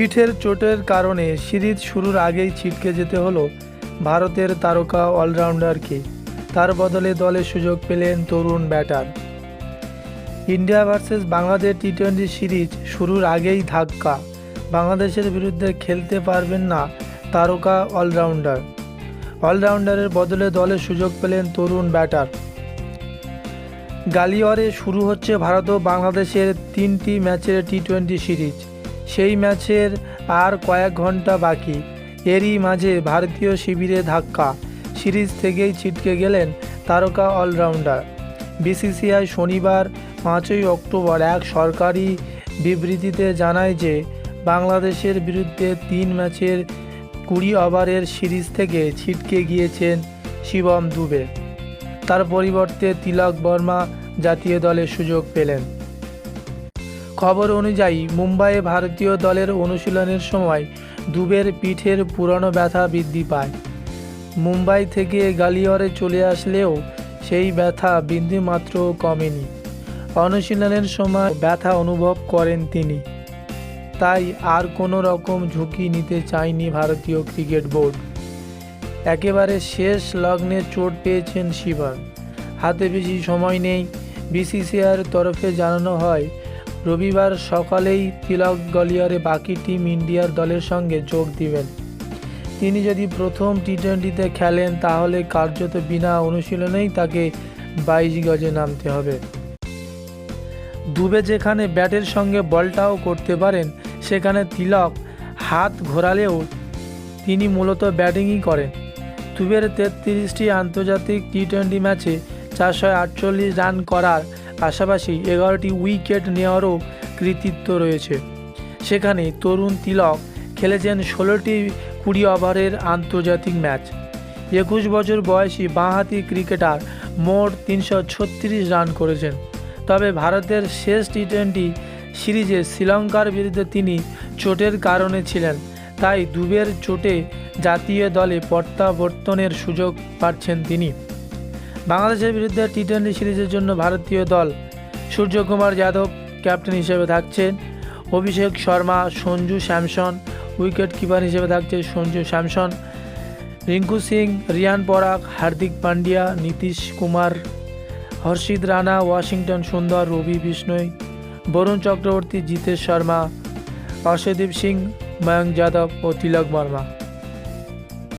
পিঠের চোটের কারণে সিরিজ শুরুর আগেই ছিটকে যেতে হলো ভারতের তারকা অলরাউন্ডারকে। তার বদলে দলে সুযোগ পেলেন তরুণ batter. India versus Bangladesh T twenty series শুরুর আগেই ধাক্কা। বাংলাদেশের বিরুদ্ধে খেলতে পারবেন না তারকা অলরাউন্ডার। অলরাউন্ডারের বদলে দলে সুযোগ পেলেন তরুণ ব্যাটার। গালিওয়ারে শুরু হচ্ছে ভারত ও বাংলাদেশের তিনটি ম্যাচের টি টোয়েন্টি সিরিজ। সেই ম্যাচের আর কয়েক ঘণ্টা বাকি। এরই মাঝে ভারতীয় শিবিরে ধাক্কা। সিরিজ থেকেই ছিটকে গেলেন তারকা অলরাউন্ডার। বিসিসিআই শনিবার, পাঁচই অক্টোবর এক সরকারি বিবৃতিতে জানায় যে, বাংলাদেশের বিরুদ্ধে তিন ম্যাচের কুড়ি ওভারের সিরিজ থেকে ছিটকে গিয়েছেন শিবম দুবে। তার পরিবর্তে তিলক বর্মা জাতীয় দলে সুযোগ পেলেন। খবর অনুযায়ী মুম্বাইয়ে ভারতীয় দলের অনুশীলনের সময় দুবের পিঠের পুরনো ব্যথা বৃদ্ধি পায়। মুম্বাই থেকে গালিয়রে চলে আসলেও সেই ব্যথা বিন্দুমাত্র কমেনি। অনুশীলনের সময় ব্যথা অনুভব করেন তিনি। তাই আর কোনো রকম ঝুঁকি নিতে চায়নি ভারতীয় ক্রিকেট বোর্ড। একেবারে শেষ লগ্নে চোট পেয়েছেন শিবন হাতে বেশি সময় নেই, বিসিসিআইয়ের তরফে জানানো হয় রবিবার সকালেই তিলক গলিয়ারে বাকি টিম ইন্ডিয়ার দলের সঙ্গে যোগ দিবেন। তিনি যদি প্রথম টি টোয়েন্টিতে খেলেন, তাহলে কার্যত বিনা অনুশীলনেই তাকে বাইশ গজে নামতে হবে। দুবে যেখানে ব্যাটের সঙ্গে বলটাও করতে পারেন, সেখানে তিলক হাত ঘোরালেও তিনি মূলত ব্যাটিংই করেন। দুবের তেত্রিশটি আন্তর্জাতিক টি টোয়েন্টি ম্যাচে চারশো আটচল্লিশ রান করার পাশাপাশি এগারোটি উইকেট নেওয়ারও কৃতিত্ব রয়েছে। সেখানে তরুণ তিলক খেলেছেন ষোলোটি কুড়ি ওভারের আন্তর্জাতিক ম্যাচ। একুশ বছর বয়সী বাঁহাতি ক্রিকেটার মোট তিনশো ছত্রিশ রান করেছেন। তবে ভারতের শেষ টি টোয়েন্টি সিরিজে শ্রীলঙ্কার বিরুদ্ধে তিনি চোটের কারণে ছিলেন। তাই দুবের চোটে জাতীয় দলে প্রত্যাবর্তনের সুযোগ পাচ্ছেন তিনি। বাংলাদেশের বিরুদ্ধে টি টোয়েন্টি সিরিজের জন্য ভারতীয় দল সূর্যকুমার যাদব ক্যাপ্টেন হিসেবে থাকছেন। অভিষেক শর্মা, সঞ্জু স্যামসন উইকেট কিপার হিসেবে থাকছে সঞ্জু স্যামসন। রিঙ্কু সিং, রিয়ান পরাগ, হার্দিক পান্ডিয়া, নীতিশ কুমার, হর্ষিত রানা, ওয়াশিংটন সুন্দর, রবি বিষ্ণই, বরুণ চক্রবর্তী, জিতেশ শর্মা অর্ষদীপ সিং ময়ঙ্ক যাদব ও তিলক বর্মা।